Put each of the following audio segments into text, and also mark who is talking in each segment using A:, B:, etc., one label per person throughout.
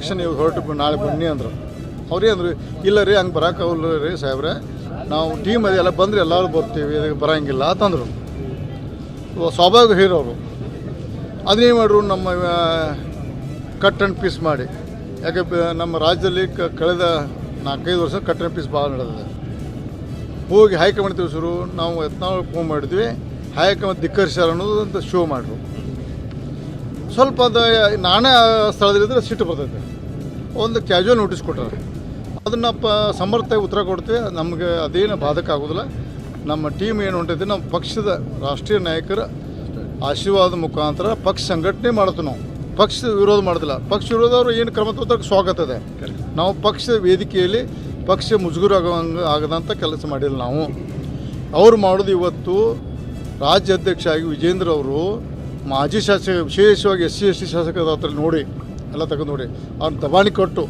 A: ತಕ್ಷಣ ನೀವು ಹೊರಟು ನಾಳೆ ಬನ್ನಿ ಅಂದರು. ಅವ್ರೇ ಅಂದರು, ಇಲ್ಲ ರೀ, ಹಂಗೆ ಬರೋಕ್ಕಾಗಲ್ಲ ರೀ ಸಾಹೇಬ್ರೆ. ನಾವು ಟೀಮ್ ಅದೆಲ್ಲ ಬಂದರೆ ಎಲ್ಲರೂ ಬರ್ತೀವಿ, ಇದಕ್ಕೆ ಬರೋಂಗಿಲ್ಲ ಅಂತಂದರು. ಸ್ವಾಭಾವಿಕ ಹೀರೋರು ಅದನ್ನೇ ಮಾಡ್ರು, ನಮ್ಮ ಕಟ್ ಆ್ಯಂಡ್ ಪೀಸ್ ಮಾಡಿ. ಯಾಕೆ ನಮ್ಮ ರಾಜ್ಯದಲ್ಲಿ ಕಳೆದ ನಾಲ್ಕೈದು ವರ್ಷ ಕಟ್ ಆ್ಯಂಡ್ ಪೀಸ್ ಭಾಳ ನಡೆದಿದೆ. ಹೋಗಿ ಹೈಕಮಾಂಡ್ ತಿಳಿಸಿದ್ರು ನಾವು ಯತ್ನಾಳ್ ಫೋನ್ ಮಾಡಿದ್ವಿ. ಹೈಕಮಾಂಡ್ ಧಿಕ್ಕರಿಸ್ಯಾರ ಅನ್ನೋದು ಅಂತ ಶೋ ಮಾಡ್ರು. ಸ್ವಲ್ಪ ಅದು ನಾನೇ ಸ್ಥಳದಲ್ಲಿದ್ದರೆ ಸಿಟ್ಟು ಬರ್ತೈತೆ. ಒಂದು ಕ್ಯಾಜುವಲ್ ನೋಟಿಸ್ ಕೊಟ್ಟಾರೆ ಪ ಸಮರ್ಥವಾಗಿ ಉತ್ತರ ಕೊಡ್ತೀವಿ. ನಮಗೆ ಅದೇನು ಬಾಧಕ ಆಗೋದಿಲ್ಲ. ನಮ್ಮ ಟೀಮ್ ಏನು ಹೊಂಟೈತಿ, ನಮ್ಮ ಪಕ್ಷದ ರಾಷ್ಟ್ರೀಯ ನಾಯಕರ ಆಶೀರ್ವಾದ ಮುಖಾಂತರ ಪಕ್ಷ ಸಂಘಟನೆ ಮಾಡ್ತೀವಿ ನಾವು. ಪಕ್ಷ ವಿರೋಧ ಮಾಡೋದಿಲ್ಲ ಪಕ್ಷ ವಿರೋಧ ಅವರು ಏನು ಕ್ರಮ ತಗೋತಕ್ಕೆ ಸ್ವಾಗತ ಇದೆ. ನಾವು ಪಕ್ಷದ ವೇದಿಕೆಯಲ್ಲಿ ಪಕ್ಷ ಮುಜುಗರ ಆಗದಂಥ ಕೆಲಸ ಮಾಡಿಲ್ಲ ನಾವು. ಅವ್ರು ಮಾಡೋದು ಇವತ್ತು ರಾಜ್ಯಾಧ್ಯಕ್ಷ ಆಗಿ ವಿಜೇಂದ್ರ ಅವರು ಮಾಜಿ ಶಾಸಕ ವಿಶೇಷವಾಗಿ ಎಸ್ ಸಿ ಎಸ್ ಟಿ ಶಾಸಕರ ಹತ್ರ ನೋಡಿ ಎಲ್ಲ ತಗೊಂಡು ನೋಡಿ. ಅವ್ನು ದಬಾಣಿ ಕೊಟ್ಟು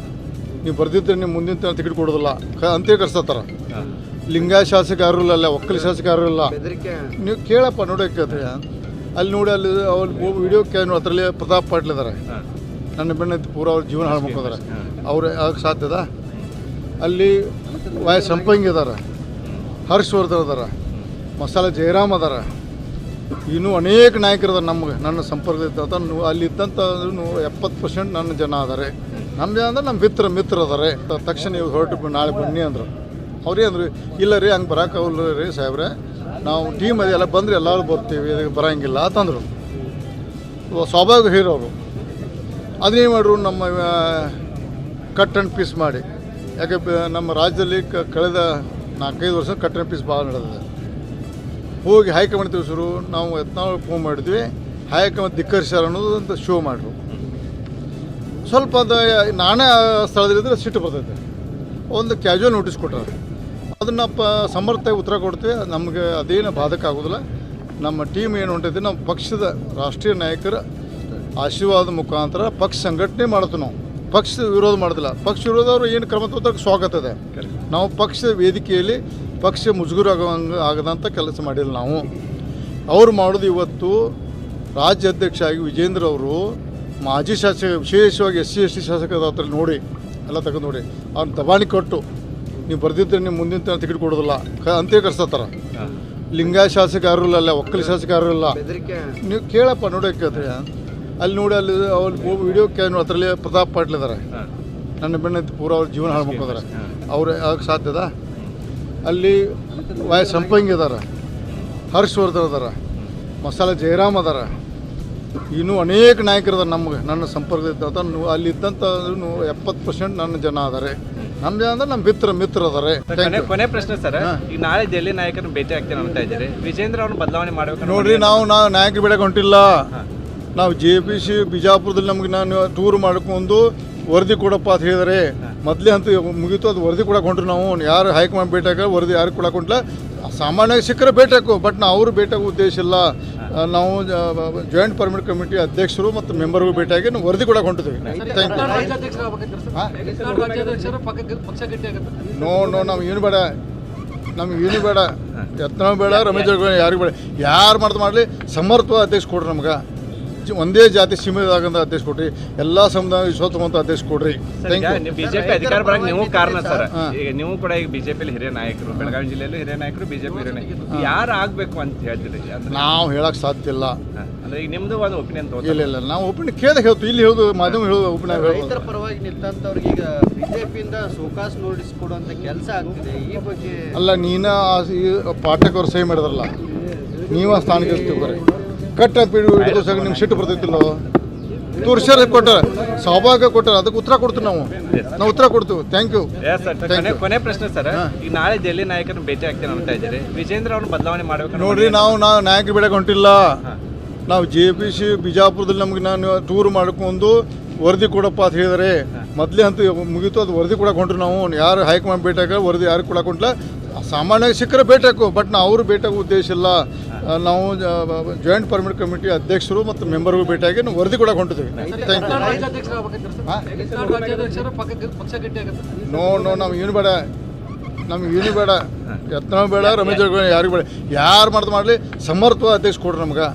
A: ನೀವು ಬರ್ದಿದ್ರೆ ನೀವು ಮುಂದಿನ ಟಿಕೆಟ್ ಕೊಡೋದಿಲ್ಲ. ಅಂತೇ ಕರ್ಸತ್ತಾರ ಲಿಂಗ ಶಾಸಕ ಯಾರು ಇಲ್ಲ ಒಕ್ಕಲಿ ಶಾಸಕ ಯಾರು ಇಲ್ಲ ನೀವು ಕೇಳಪ್ಪ ನೋಡೋಕೆ ಅಲ್ಲಿ ನೋಡಿ ಅಲ್ಲಿ ಅವ್ರು ವಿಡಿಯೋ ಕೇ ಅದರಲ್ಲಿ ಪ್ರತಾಪ್ ಪಾಟ್ಲ್ ಇದ್ದಾರೆ ನನ್ನ ಬೆಣ್ಣೆ ಪೂರ ಅವ್ರ ಜೀವನ ಹಾಳು ಮಾಡ್ಕೋದಾರೆ ಅವ್ರು ಆಗಕ್ಕೆ ಸಾಧ್ಯದ ಅಲ್ಲಿ ವಾಯ ಸಂಪಂಗಿ ಇದಾರೆ. ಹರ್ಷವರ್ಧನ್ ಅದಾರ ಮಸಾಲೆ ಜಯರಾಮ್ ಅದಾರ. ಇನ್ನೂ ಅನೇಕ ನಾಯಕರು ನಮಗೆ, ನನ್ನ ಸಂಪರ್ಕದ ಅಲ್ಲಿ ಇದ್ದಂಥ ಎಪ್ಪತ್ತು ಪರ್ಸೆಂಟ್ ನನ್ನ ಜನ ಅದಾರೆ. ನಮ್ಮದೇ ಅಂದ್ರೆ ನಮ್ಮ ಮಿತ್ರ ಮಿತ್ರ ಅದಾರೆ. ತಕ್ಷಣ ನೀವು ಹೊರಟು ನಾಳೆ ಬನ್ನಿ ಅಂದರು. ಅವ್ರೇ ಅಂದರು, ಇಲ್ಲ ರೀ, ಹಂಗೆ ಬರೋಕ್ಕಾಗಲ್ಲ ರೀ ಸಾಹೇಬ್ರೆ. ನಾವು ಟೀಮ್ ಅದೆಲ್ಲ ಬಂದರೆ ಎಲ್ಲರೂ ಬರ್ತೀವಿ, ಇದಕ್ಕೆ ಬರೋಂಗಿಲ್ಲ ಅಂತಂದರು. ಸ್ವಾಭಾವಿಕ ಹೀರೋರು ಅದನ್ನೇ ಮಾಡ್ರು ನಮ್ಮ ಕಟ್ ಆ್ಯಂಡ್ ಪೀಸ್ ಮಾಡಿ. ಯಾಕೆ ನಮ್ಮ ರಾಜ್ಯದಲ್ಲಿ ಕಳೆದ ನಾಲ್ಕೈದು ವರ್ಷ ಕಟ್ ಆ್ಯಂಡ್ ಪೀಸ್ ಭಾಳ ನಡೆದಿದೆ. ಹೋಗಿ ಹೈಕಮಾಂಡ್ ತಿಳಿಸಿದ್ರು ನಾವು ಯತ್ನಾಳ್ ಫೋನ್ ಮಾಡಿದ್ವಿ. ಹೈಕಮಾಂಡ್ ಧಿಕ್ಕರಿಸ್ಯಾರ ಅನ್ನೋದು ಅಂತ ಶೋ ಮಾಡ್ರು. ಸ್ವಲ್ಪ ಅದು ನಾನೇ ಸ್ಥಳದಲ್ಲಿದ್ದರೆ ಸಿಟ್ಟು ಬರ್ತೈತೆ. ಒಂದು ಕ್ಯಾಶುವಲ್ ನೋಟಿಸ್ ಕೊಟ್ಟಾರೆ ಪ ಸಮರ್ಥವಾಗಿ ಉತ್ತರ ಕೊಡ್ತೀವಿ. ನಮಗೆ ಅದೇನು ಬಾಧಕ ಆಗೋದಿಲ್ಲ. ನಮ್ಮ ಟೀಮ್ ಏನು ಹೊಂಟೈತಿ ನಮ್ಮ ಪಕ್ಷದ ರಾಷ್ಟ್ರೀಯ ನಾಯಕರ ಆಶೀರ್ವಾದ ಮುಖಾಂತರ ಪಕ್ಷ ಸಂಘಟನೆ ಮಾಡ್ತೀವಿ ನಾವು. ಪಕ್ಷ ವಿರೋಧ ಮಾಡೋದಿಲ್ಲ. ಪಕ್ಷ ವಿರೋಧ ಅವರು ಏನು ಕ್ರಮ ತಗೋತಕ್ಕೆ ಸ್ವಾಗತ ಇದೆ. ನಾವು ಪಕ್ಷದ ವೇದಿಕೆಯಲ್ಲಿ ಪಕ್ಷ ಮುಜುಗರ ಆಗೋಂಗೆ ಆಗದಂಥ ಕೆಲಸ ಮಾಡಿಲ್ಲ ನಾವು. ಅವ್ರು ಮಾಡೋದು ಇವತ್ತು ರಾಜ್ಯ ಅಧ್ಯಕ್ಷ ಆಗಿ ವಿಜೇಂದ್ರ ಅವರು ಮಾಜಿ ಶಾಸಕ ವಿಶೇಷವಾಗಿ ಎಸ್ ಸಿ ಎಸ್ ಟಿ ಶಾಸಕರ ಹತ್ರ ನೋಡಿ ಎಲ್ಲ ತಗೊಂಡು ನೋಡಿ. ಅವ್ನು ದಬಾಣಿ ಕೊಟ್ಟು ನೀವು ಬರ್ದಿದ್ರೆ ನೀವು ಮುಂದಿನ ತನಕ ಟಿಕೆಟ್ ಕೊಡೋದಿಲ್ಲ. ಕ ಅಂತೇ ಕರ್ಸತ್ತಾರ. ಲಿಂಗಾಯ ಶಾಸಕ ಯಾರು ಇಲ್ಲ ಒಕ್ಕಲಿ ಶಾಸಕ ಯಾರು ಇಲ್ಲ. ನೀವು ಕೇಳಪ್ಪ ನೋಡೋಕೆ ಅಲ್ಲಿ ನೋಡಿ ಅಲ್ಲಿ ಅವ್ರು ವಿಡಿಯೋ ಕ್ಯಾನ್ ಅದರಲ್ಲಿ ಪ್ರತಾಪ್ ಪಾಟ್ಲಿದ್ದಾರೆ ನನ್ನ ಬೆಣ್ಣೆ ಪೂರ ಅವ್ರ ಜೀವನ ಹಾಳು ಮಾಡ್ಕೋದಾರೆ ಅವ್ರು ಆಗ ಸಾಧ್ಯದ ಅಲ್ಲಿ ವಾಯ ಸಂಪಂಗಿ ಅದಾರ ಹರ್ಷವರ್ಧನ್ ಅದಾರ ಮಸಾಲೆ ಜಯರಾಮ್ ಅದಾರ ಇನ್ನೂ ಅನೇಕ ನಾಯಕರು ಅದಾರ ನಮ್ಗೆ ನನ್ನ ಸಂಪರ್ಕದ ಅಲ್ಲಿ ಇದ್ದಂಥ ಎಪ್ಪತ್ತು ಪರ್ಸೆಂಟ್ ನನ್ನ ಜನ ಅದಾರೆ ನಮ್ಮ ಜನ ಅಂದ್ರೆ ನಮ್ಮ ಮಿತ್ರ ಮಿತ್ರ ಅದಾರೆ
B: ಕೊನೆ ಪ್ರಶ್ನೆ ಸರ್ ಈಗ ನಾಳೆ ದೆಹಲಿ ನಾಯಕರನ್ನ ಭೇಟಿ ಆಗ್ತೇನೆ ಅಂತ ಇದ್ದೀರಿ. ವಿಜೇಂದ್ರ ಅವ್ರನ್ನ ಬದಲಾವಣೆ ಮಾಡ್ಬೇಕು
A: ನೋಡ್ರಿ ನಾವು ನಾವು ನಾಯಕ ಬಿಡಕ್ಕೆ ಹೊಂಟಿಲ್ಲ ನಾವು ಜೆ ಪಿ ಸಿ ಬಿಜಾಪುರದಲ್ಲಿ ನಮ್ಗೆ ನಾನು ಟೂರ್ ಮಾಡ್ಕೊಂಡು ವರದಿ ಕೊಡಪ್ಪ ಅಂತ ಹೇಳಿದರೆ. ಮೊದಲೇ ಅಂತೂ ಮುಗೀತು ಅದು ವರದಿ ಕೂಡ ಕೊಂಡ್ರು ನಾವು. ಯಾರು ಹೈಕಮಾಂಡ್ ಭೇಟಿಯಾಗ ವರದಿ ಯಾರು ಕೂಡ ಹೊಂಟಿಲ್ಲ ಸಾಮಾನ್ಯವಾಗಿ ಸಿಕ್ಕರೆ ಭೇಟಿಯಾಕು ಬಟ್ ನಾವು ಅವರು ಆಗೋ ಉದ್ದೇಶ ಇಲ್ಲ. ನಾವು ಜಾಯಿಂಟ್ ಪರ್ಮಿಟ್ ಕಮಿಟಿ ಅಧ್ಯಕ್ಷರು ಮತ್ತು ಮೆಂಬರ್ಗಳು ಭೇಟಿಯಾಗಿ ನಾವು ವರದಿ ಕೂಡ ಕೊಂಡಿದ್ದೀವಿ ಥ್ಯಾಂಕ್ ಯು ನೋ ನೋ ನಮ್ಗೆ ಏನು ಬೇಡ. ನಮ್ಗೆ ಏನು ಬೇಡ. ಯತ್ನ ಬೇಡ ರಮೇಶ್ ಜಾರಕಿಹೊಳಿ ಯಾರಿಗೂ ಬೇಡ. ಯಾರು ಮಾಡ್ದು ಮಾಡಲಿ ಸಮರ್ಥವಾದ ಅಧ್ಯಕ್ಷ ಕೊಡ್ರಿ ನಮ್ಗೆ. ಒಂದೇ ಜಾತಿ ಸೀಮಿತವಾಗಂತ ಅಧ್ಯಕ್ಷ ಕೊಡ್ರಿ ಎಲ್ಲಾ ಸಮುದಾಯ ವಿಶ್ವತವಂತ ಅಧ್ಯಕ್ಷ ಕೊಡ್ರಿ. ಥ್ಯಾಂಕ್ ಯು
B: ಬಿಜೆಪಿ ಅಧಿಕಾರ ಬರಕ್ಕೆ ನೀವು ಕಾರಣ ಸರ್. ಈಗ ನೀವು ಕೂಡ ಈಗ ಬಿಜೆಪಿಲಿ ಹಿರಿಯ ನಾಯಕರು ಬೆಳಗಾವಿ ಜಿಲ್ಲೆಯಲ್ಲೂ ಹಿರಿಯ ನಾಯಕರು ಬಿಜೆಪಿ ಹಿರಿಯ ನಾಯಕರು. ಯಾರು ಆಗ್ಬೇಕು ಅಂತ ಹೇಳ್ತೀರಿ?
A: ನಾವು ಹೇಳಕ್ ಸಾಧ್ಯ ಇಲ್ಲ.
B: ಅಂದ್ರೆ ಈಗ ನಿಮ್ದು ಒಂದು ಒಪಿನಿಯನ್ ತಗೋ
A: ಇಲ್ಲ ಇಲ್ಲ ನಾವು ಒಪಿನಿಯನ್ ಕೇಳ್ದಾಗ ಹೇಳ್ತು ಇಲ್ಲಿ ಹೇಳುದು ಮಾಧ್ಯಮ ಹೇಳೋದು ಒಪಿನಿಯನ್
C: ರೈತರ ಪರವಾಗಿ ನಿಂತಂತವ್ರಿಗೆ ಈಗ ಬಿಜೆಪಿಯಿಂದ ಸೋಕಾಸ್ ನೋಡಿಸ್ಕೊಡುವಂತ ಕೆಲಸ ಆಗ್ತಿದೆ ಈ ಬಗ್ಗೆ
A: ಅಲ್ಲ ನೀನ ಪಾಠಕ್ಕೆ ಅವ್ರು ಸಹಿ ಮಾಡಿದ್ರಲ್ಲ. ನೀವು ಸ್ಥಾನಕ್ಕೆ ಇರ್ತೀವಿ ಬರೀ ಕಟ್ಟ ಪಿಡಿ ಹಿಡಿದು ನಿಮ್ಗೆ ಸಿಟ್ಟು ಬರ್ತೈತಿಲ್ಲ ತೋರಿಸ್ಯಾರ ಕೊಟ್ಟಾರ ಸೌಭಾಗ್ಯ ಕೊಟ್ಟಾರ ಅದಕ್ಕೆ ಉತ್ತರ ಕೊಡ್ತೀವಿ ನಾವು. ನಾವು ಉತ್ತರ ಕೊಡ್ತೀವಿ. ಥ್ಯಾಂಕ್ ಯು
B: ಕೊನೆ ಕೊನೆ ಪ್ರಶ್ನೆ ಸರ್. ಈಗ ನಾಳೆ ಡೆಲ್ಲಿ ನಾಯಕನ ಭೇಟಿ ಆಗ್ತೇನೆ ಅಂತ ಇದ್ದೀರಿ. ವಿಜೇಂದ್ರ ಅವ್ರನ್ನ ಬದಲಾವಣೆ ಮಾಡಬೇಕು
A: ನೋಡ್ರಿ ನಾವು ನಾವು ನಾಯಕ ಬಿಡಕ್ಕೆ ಹೊಂಟಿಲ್ಲ. ನಾವು ಜೆ ಪಿ ಸಿ ಬಿಜಾಪುರದಲ್ಲಿ ನಮ್ಗೆ ನಾನು ಟೂರ್ ಮಾಡ್ಕೊಂಡು ವರದಿ ಕೊಡಪ್ಪ ಅಂತ ಹೇಳಿದರೆ. ಮೊದಲೇ ಅಂತೂ ಮುಗೀತು ಅದು ವರದಿ ಕೂಡ ಕೊಂಡ್ರು ನಾವು. ಯಾರು ಹೈಕಮಾಂಡ್ ಭೇಟಿಯಾಗ ವರದಿ ಯಾರು ಕೂಡ ಹೊಂಟಿಲ್ಲ ಸಾಮಾನ್ಯವಾಗಿ ಸಿಕ್ಕರೆ ಭೇಟಿಯಾಕು ಬಟ್ ನಾವು ಅವರು ಭೇಟಿಯಾಗೋ ಉದ್ದೇಶ ಇಲ್ಲ. ನಾವು ಜಾಯಿಂಟ್ ಪರ್ಮಿಟ್ ಕಮಿಟಿ ಅಧ್ಯಕ್ಷರು ಮತ್ತು ಮೆಂಬರ್ಗಳು ಭೇಟಿಯಾಗಿ ನಾವು ವರದಿ ಕೂಡ ಹೊಂಟಿದ್ದೀವಿ ಯು ನೋ ನೋ ನಾವು ಏನು ಬೇಡ. ನಮ್ಗೆ ಏನು ಬೇಡ. ಯತ್ನ ಬೇಡ ರಮೇಶ್ ಜಾರಕಿಹೊಳಿ ಯಾರಿಗೂ ಬೇಡ. ಯಾರು ಮಾಡ್ದು ಮಾಡಲಿ ಸಮರ್ಥ ಅಧ್ಯಕ್ಷ ಕೊಡ್ರಿ ನಮ್ಗೆ.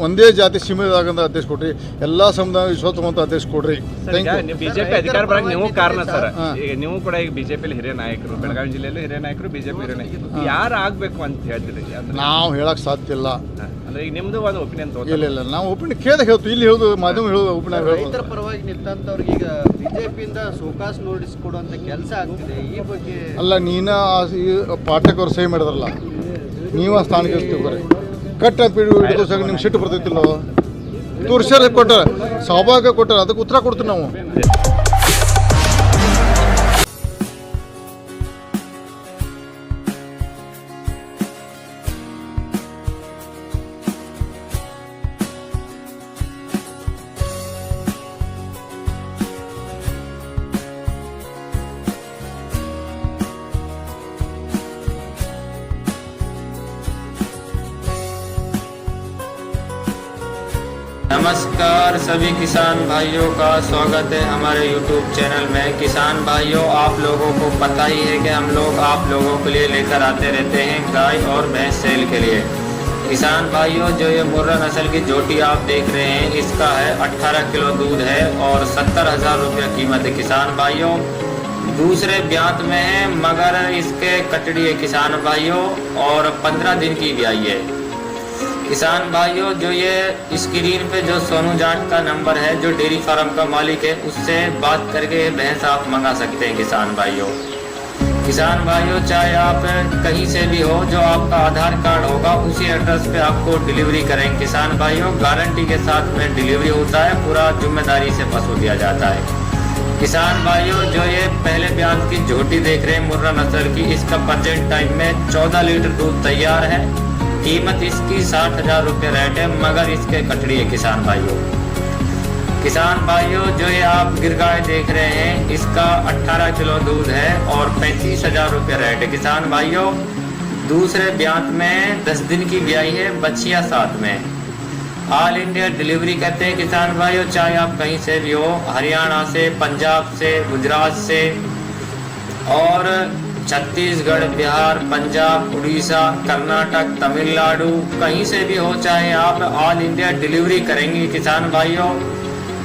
A: ಒಂದೇ ಜಾತಿ ಸೀಮಿತವಾಗಂತ ಅಧ್ಯಕ್ಷ ಕೊಡ್ರಿ ಎಲ್ಲಾ ಸಮುದಾಯ ವಿಶ್ವಾಸವಂತ ಅಧ್ಯಕ್ಷ ಕೊಡ್ರಿ.
B: ಸರ್ ಈಗ
A: ಥ್ಯಾಂಕ್ ಯು
B: ನೀವು ಬಿಜೆಪಿ ಅಧಿಕಾರ ಬರಕ್ ನೀವು ಕಾರಣ ಸರ್. ಈಗ ನೀವು ಕೂಡ ಈಗ ಬಿಜೆಪಿ ಹಿರಿಯ ನಾಯಕರು ಬೆಳಗಾವಿ ಜಿಲ್ಲೆಯಲ್ಲಿ ಹಿರಿಯ ನಾಯಕರು ಬಿಜೆಪಿ ಹಿರಿಯ ನಾಯಕರು. ಯಾರು ಆಗ್ಬೇಕು ಅಂತ ಹೇಳ್ತೀರಿ
A: ನಾವು ಹೇಳಕ್ ಸಾಧ್ಯ ಇಲ್ಲ.
B: ಅಂದ್ರೆ ಈಗ ನಿಮ್ದು ಒಂದು ಒಪಿನಿಯನ್
A: ಇಲ್ಲ ಇಲ್ಲ ನಾವು ಒಪಿನಿಯನ್ ಕೇಳ್ದಾಗ ಹೇಳ್ತು ಇಲ್ಲಿ ಹೇಳುದು ಮಾಧ್ಯಮ ಹೇಳುದು ಒಪಿನಿಯನ್
C: ರೈತರ ಪರವಾಗಿ ನಿಂತಂತವ್ರಿಗೆ ಈಗ ಬಿಜೆಪಿಯಿಂದ ಸೋಕಾಸ್ ನೋಟಿಸ್ ಕೊಡುವಂತ ಕೆಲಸ ಆಗ್ತಿದೆ. ಈ ಬಗ್ಗೆ
A: ಅಲ್ಲ ನೀನ ಆ- ಈ ಪಾಠಕರು ಸಹಿ ಮಾಡಿದ್ರಲ್ಲ. ನೀವ ಸ್ಥಾನಕ್ಕೆ ಇರ್ತೀವಿ ಕಟ್ಟ ಹಿಡಿದು ಹಿಡಿದು ನಿಮ್ಗೆ ಸಿಟ್ಟು ಬರ್ತೈತಿಲ್ಲ ತೋರಿಸ್ಯಾರ ಕೊಟ್ಟಾರ. ಸೌಭಾಗ್ಯ ಕೊಟ್ಟಾರ. ಅದಕ್ಕೆ ಉತ್ತರ ಕೊಡ್ತೀವಿ ನಾವು.
D: नमस्कार सभी किसान भाइयों का स्वागत है हमारे YouTube चैनल में। किसान भाइयों, आप लोगों को पता ही है कि हम लोग आप लोगों के लिए लेकर आते रहते हैं गाय और भैंस सेल के लिए। किसान भाइयों, जो ये मुर्रा नस्ल की जोटी आप देख रहे हैं, इसका है 18 किलो दूध है और सत्तर हज़ार रुपये कीमत है। किसान भाइयों, दूसरे ब्यात में है, मगर इसके कटड़ी है किसान भाइयों, और 15 दिन की ब्याई है। किसान भाइयों, जो ये स्क्रीन पे जो सोनू जाट का नंबर है, जो डेयरी फार्म का मालिक है, उससे बात करके भैंस आप मंगा सकते हैं किसान भाइयों। किसान भाइयों, चाहे आप कहीं से भी हो, जो आपका आधार कार्ड होगा, उसी एड्रेस पे आपको डिलीवरी करेंगे किसान भाइयों, गारंटी के साथ में डिलीवरी होता है, पूरा ज़िम्मेदारी से पशु दिया जाता है। किसान भाइयों, जो ये पहले ब्याज की झोटी देख रहे हैं, मुर्रा नस्ल की, इसका प्रेजेंट टाइम में 14 लीटर दूध तैयार है। कीमत इसकी साठ हज़ार रुपये रेट है, मगर इसके कटड़ी है किसान भाइयों। किसान भाइयों, जो ये आप गिरगाय देख रहे हैं, इसका 18 किलो दूध है और पैंतीस हज़ार रुपये रेट है। किसान भाइयों, दूसरे ब्यात में 10 दिन की ब्याई है, बछिया साथ में। ऑल इंडिया डिलीवरी करते हैं किसान भाइयों, चाहे आप कहीं से भी हो, हरियाणा से, पंजाब से, गुजरात से। और छत्तीसगढ़, बिहार, पंजाब, उड़ीसा, कर्नाटक, तमिलनाडु, कहीं से भी हो, चाहे आप ऑल इंडिया डिलीवरी करेंगे किसान भाइयों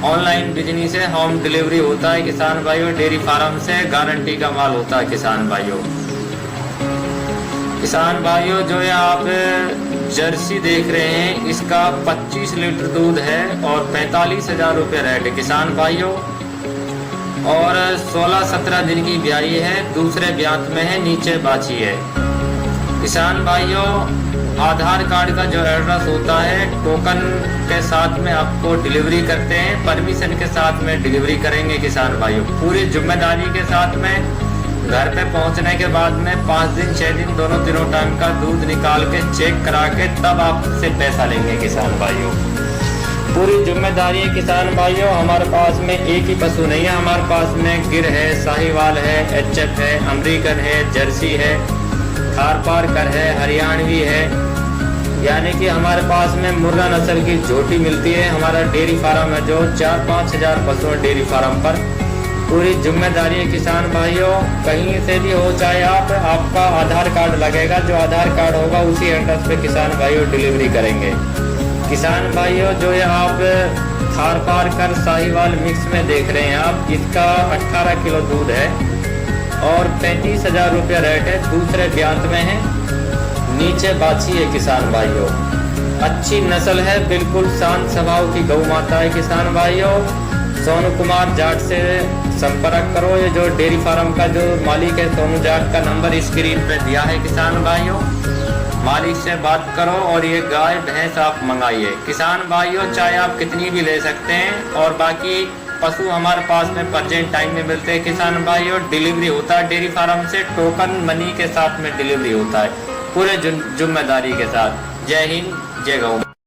D: ऑनलाइन बिज़नेस है होम डिलीवरी होता है किसान भाइयों डेयरी फार्म से गारंटी का माल होता है किसान भाइयों। किसान भाइयों, जो है आप जर्सी देख रहे हैं, इसका 25 लीटर दूध है और पैंतालीस हज़ार रुपये रेट किसान भाइयों और 16-17 दिन की ब्याई है, दूसरे ब्यात में है, नीचे बाछी है। किसान भाइयों, आधार कार्ड का जो एड्रेस होता है टोकन के साथ में आपको डिलीवरी करते हैं परमिशन के साथ में डिलीवरी करेंगे किसान भाइयों। पूरी ज़िम्मेदारी के साथ में, घर पे पहुँचने के बाद में पाँच दिन छः दिन दोनों दिनों टाइम का दूध निकाल के चेक करा के तब आपसे पैसा लेंगे किसान भाइयों। पूरी ज़िम्मेदारी है किसान भाइयों, हमारे पास में एक ही पशु नहीं है, हमारे पास में गिर है, साहिवाल है एच है, अमरीकन है, जर्सी है, थार पारकर है, हरियाणवी है। यानी कि हमारे पास में मुर्रा नस्ल की झोटी मिलती है। हमारा डेयरी फार्म है जो चार पाँच हज़ार पशु है डेयरी फार्म पर। पूरी ज़िम्मेदारी है किसान भाइयों, कहीं से भी हो चाहे आप, आपका आधार कार्ड लगेगा, जो आधार कार्ड होगा, उसी एड्रेस पे किसान भाइयों डिलीवरी करेंगे। किसान भाइयों, जो ये आप थार पार कर साहिवाल मिक्स में देख रहे हैं आप, इसका 18 किलो दूध है और पैंतीस हज़ार रुपये रेट है, दूसरे ब्यांत में है। नीचे बाछी है किसान भाइयों। अच्छी नस्ल है, बिल्कुल शांत स्वभाव की गौ माता है किसान भाइयों। सोनू कुमार जाट से संपर्क करो, ये जो डेयरी फार्म का जो मालिक है, सोनू जाट का नंबर स्क्रीन पे दिया है किसान भाइयों। मालिक से बात करो और ये गाय, भैंस आप मंगाइए। किसान भाइयों, चाहे आप कितनी भी ले सकते हैं और बाकी पशु हमारे पास में प्रजेंट टाइम में मिलते हैं। किसान भाइयों, डिलीवरी होता है डेयरी फार्म से, टोकन मनी के साथ में डिलीवरी होता है। पूरे ज़िम्मेदारी के साथ। जय हिंद, जय गौ